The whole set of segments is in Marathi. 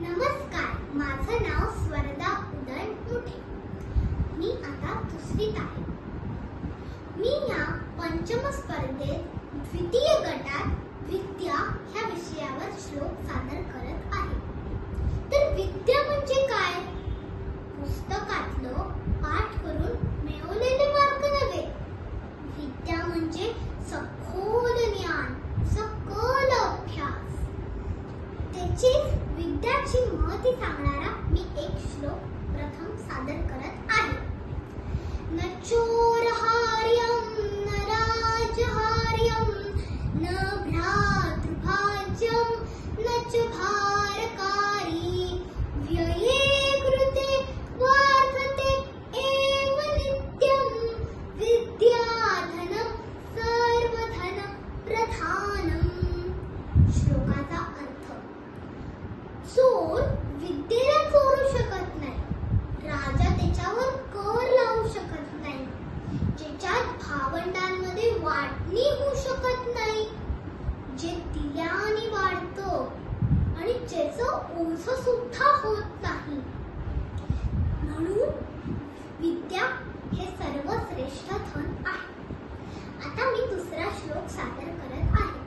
नमस्कार माझं नाव स्वरदा उदय मोठे मी आता दुसरीत आहे. मी या पंचम स्पर्धेत द्वितीय गटात विद्या ह्या विषयावर श्लोक सादर करत सांगणारा मी एक श्लोक प्रथम सादर करत आहे. वाटणी होऊ शकत नाही. जे दिल्याने वाढतं आणि ज्याचं ओझ सुद्धा होत नाही. म्हणून विद्या हे सर्वश्रेष्ठ धन आहे. आता मी दुसरा श्लोक सादर करत आहे.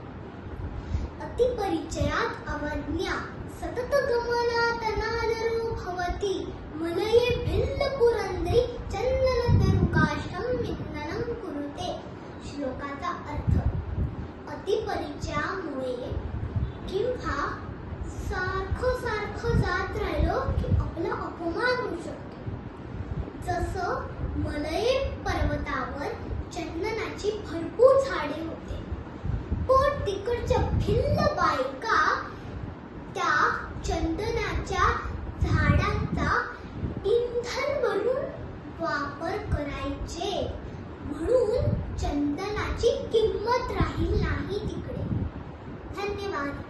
अति परिचयात अवज्ञा सतत गमनात अनादरो भवती. मलये तसं मलय पर्वतावर चंदनाची भरपूर झाडे होते. पण तिकडच्या भिल्ल बायका त्या चंदनाच्या झाडांचा इंधन म्हणून वापर करायचे. म्हणून चंदनाची किंमत राहील नाही तिकडे. धन्यवाद.